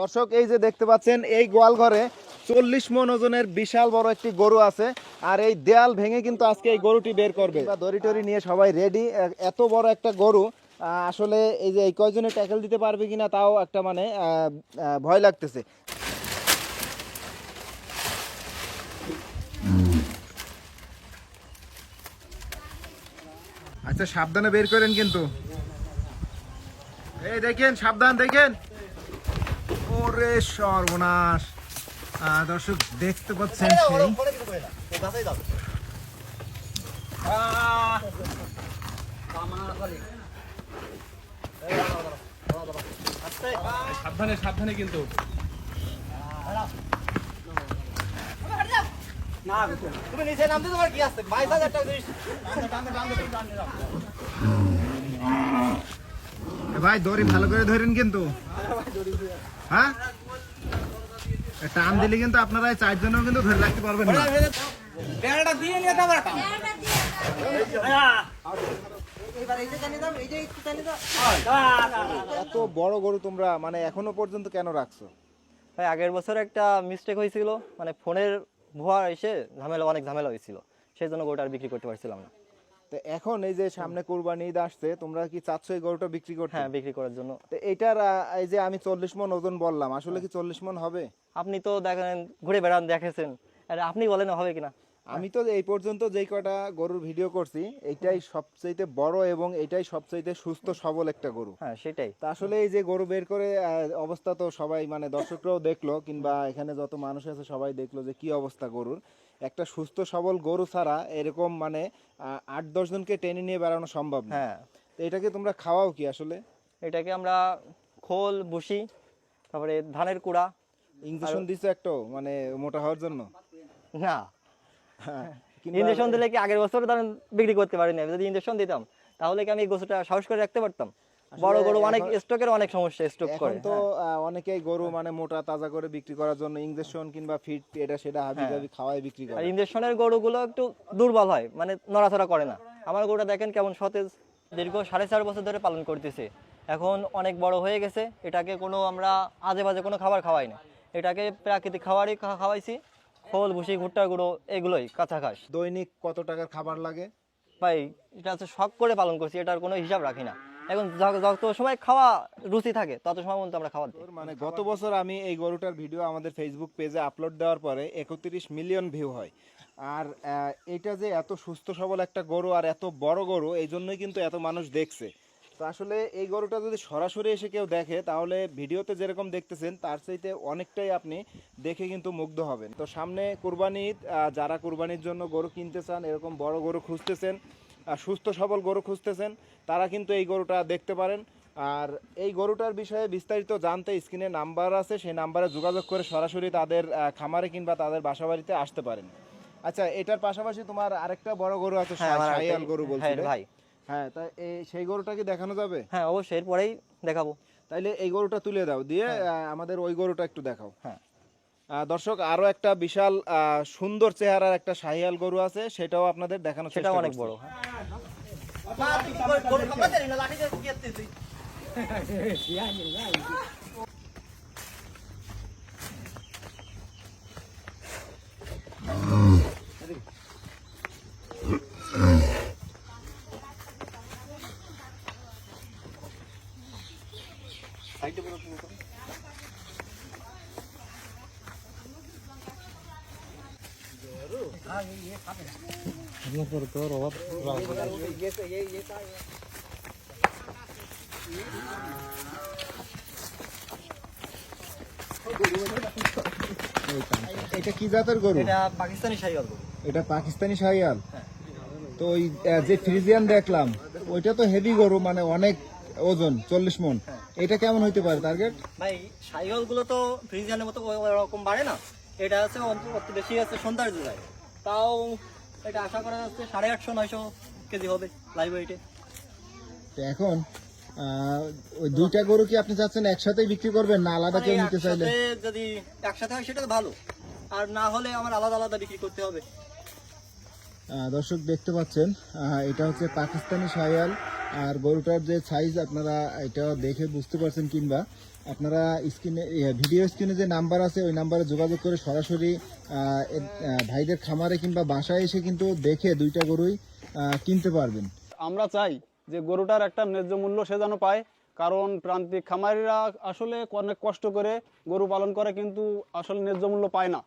দর্শক, এই যে দেখতে পাচ্ছেন, এই গোয়াল ঘরে চল্লিশ মন ওজনের বিশাল বড় একটি গরু আছে। আর এই দেয়াল ভেঙে কিন্তু আজকে এই গরুটি বের করবে। দড়ি টরি নিয়ে সবাই রেডি এত বড় একটা গরু আসলে এই যে এই কয়জনে ট্যাকেল দিতে পারবে কিনা তাও একটা মানে ভয় লাগতেছে। আচ্ছা সাবধানে বের করেন কিন্তু। এই দেখেন, সাবধান, দেখেন। ওরে সর্বনাশ। আহ, দর্শক দেখতে পাচ্ছেন সেই। সাবধানে সাবধানে কিন্তু। তুমি নিচে নামতে তোমার কি আছে? বাইশ হাজার টাকা ভাই দড়ি ভালো করে ধরেন কিন্তু। হ্যাঁ? টান দিলে কিন্তু আপনারা চারজনও কিন্তু ধরে রাখতে পারবেন না। এত বড় গরু তোমরা মানে এখনও পর্যন্ত কেন রাখছো? ভাই আগের বছর একটা মিস্টেক হয়েছিল মানে ফোনের ভুয়া এসে ঝামেলা অনেক ঝামেলা হয়েছিল। সেই জন্য গরুটা আর বিক্রি করতে পারছিলাম না। তো এখন এই যে সামনে কোরবানি ঈদ আসছে তোমরা কি চাচ্ছ এই গরুটা বিক্রি করতে? হ্যাঁ বিক্রি করার জন্য। তো এটার এই যে আমি চল্লিশ মন ওজন বললাম আসলে কি চল্লিশ মন হবে? আপনি তো দেখেন ঘুরে বেড়ান দেখেছেন। আর আপনি বলেন হবে কিনা? আমি তো এই পর্যন্ত যেই কটা গরুর ভিডিও করছি এইটাই সবচাইতে বড় এবং এটাই সবচাইতে সুস্থ সবল একটা গরু। হ্যাঁ সেটাই। তা আসলে এই যে গরু বের করে অবস্থা তো সবাই মানে দর্শকরাও দেখল কিংবা এখানে যত মানুষ আছে সবাই দেখল যে কি অবস্থা গরুর। একটা সুস্থ সবল গরু ছাড়া এরকম মানে আট দশ জনকে টেনে নিয়ে বেড়ানো সম্ভব না। হ্যাঁ। তো এটাকে তোমরা খাওয়াও কি আসলে? এটাকে আমরা খোল বুসি তারপরে ধানের কুড়া। ইঞ্জেকশন দিছো একটা মানে মোটা হওয়ার জন্য? না। ইঞ্জেকশন দিলে কি আগের বছর ধরেন বিক্রি করতে পারিনি আমি যদি ইঞ্জেকশন দিতাম তাহলে কি আমি গোছটা সাহস করে রাখতে পারতাম? বড় গরু অনেক স্টকের অনেক সমস্যা স্টক করে তো হ্যাঁ। অনেকেই গরু মানে মোটা তাজা করে বিক্রি করার জন্য ইঞ্জেকশন কিংবা ফিট এটা সেটা হাবি হ্যাঁ। জাবি খাওয়াই বিক্রি আর করে ইঞ্জেকশনের গরুগুলো একটু দুর্বল হয় মানে নড়াচড়া করে না। আমার গরুটা দেখেন কেমন সতেজ দীর্ঘ সাড়ে চার বছর ধরে পালন করতেছে। এখন অনেক বড় হয়ে গেছে এটাকে কোনো আমরা আজে বাজে কোনো খাবার খাওয়াই না। এটাকে প্রাকৃতিক খাবারই খাওয়াইছি। খোল ভুসি ভুট্টার গুঁড়ো এগুলোই কাঁচা ঘাস দৈনিক কত টাকার খাবার লাগে? ভাই এটা হচ্ছে শখ করে পালন করছি এটার কোনো হিসাব রাখি না। এখন যত সময় খাওয়া রুচি থাকে তত সময় মতো আমরা খাবার দিই। মানে গত বছর আমি এই গরুটার ভিডিও আমাদের ফেসবুক পেজে আপলোড দেওয়ার পরে একত্রিশ মিলিয়ন ভিউ হয়। আর এটা যে এত সুস্থ সবল একটা গরু আর এত বড় গরু এই জন্যই কিন্তু এত মানুষ দেখছে। তো আসলে এই গরুটা যদি সরাসরি এসে কেউ দেখে তাহলে ভিডিওতে যেরকম দেখতেছেন তার চাইতে অনেকটাই আপনি দেখে কিন্তু মুগ্ধ হবেন। তো সামনে কুরবানি যারা কুরবানির জন্য গরু কিনতে চান এরকম বড় গরু খুঁজতেছেন আর সুস্থ সবল গরু খুঁজতেছেন তারা কিন্তু এই গরুটা দেখতে পারেন। আর এই গরুটার বিষয়ে বিস্তারিত জানতে স্ক্রিনে নাম্বার আছে সেই নাম্বারে যোগাযোগ করে সরাসরি তাদের খামারে কিংবা তাদের বাসাবাড়িতে আসতে পারেন। আচ্ছা এটার পাশাপাশি তোমার আরেকটা বড় গরু আছে হ্যাঁ গরু হ্যাঁ ভাই। হ্যাঁ তা এই সেই গরুটা কি দেখানো যাবে? হ্যাঁ অবশ্যই এরপরেই দেখাবো। তাইলে এই গরুটা তুলে দাও দিয়ে আমাদের ওই গরুটা একটু দেখাও। হ্যাঁ। দর্শক আরও একটা বিশাল সুন্দর চেহারার একটা শাহিয়াল গরু আছে সেটাও আপনাদের দেখানোর সেটাও অনেক। বড় হ্যাঁ। এটা কি জাতের গরু? এটা পাকিস্তানি শাহিওয়াল গরু। এটা পাকিস্তানি শাহিয়াল তো ওই যে ফ্রিজিয়ান দেখলাম ওইটা তো হেভি গরু মানে অনেক ওজন চল্লিশ মন। এটা কেমন হইতে পারে টার্গেট ভাই শাহিওয়ালগুলো তো ফ্রিজিয়ানের মতো ওরকম বাড়ে না। এটা আছে অন্ত- অত বেশি আছে সৌন্দর্য যায় তাও এটা আশা করা যাচ্ছে সাড়ে আটশো নয়শো কেজি হবে লাইভ ওয়েটে তো এখন ওই দুইটা গরু কি আপনি চাচ্ছেন একসাথেই বিক্রি করবেন না আলাদা কেউ নিতে চাইলে? মানে যদি একসাথে হয় সেটা তো ভালো। আর না হলে আমার আলাদা আলাদা বিক্রি করতে হবে। দর্শক দেখতে পাচ্ছেন এটা হচ্ছে পাকিস্তানি শাহিয়াল আর গরুটার যে সাইজ আপনারা এটা দেখে বুঝতে পারছেন কিংবা আপনারা স্ক্রিনে ভিডিও স্ক্রিনে যে নাম্বার আছে, ওই নাম্বারে যোগাযোগ করে সরাসরি ভাইদের খামারে কিংবা বাসায় এসে কিন্তু দেখে দুইটা গরুই কিনতে পারবেন। আমরা চাই যে গরুটার একটা ন্যায্য মূল্য সে যেন পায়, কারণ প্রান্তিক খামারিরা আসলে অনেক কষ্ট করে গরু পালন করে, কিন্তু আসলে ন্যায্য মূল্য পায় না।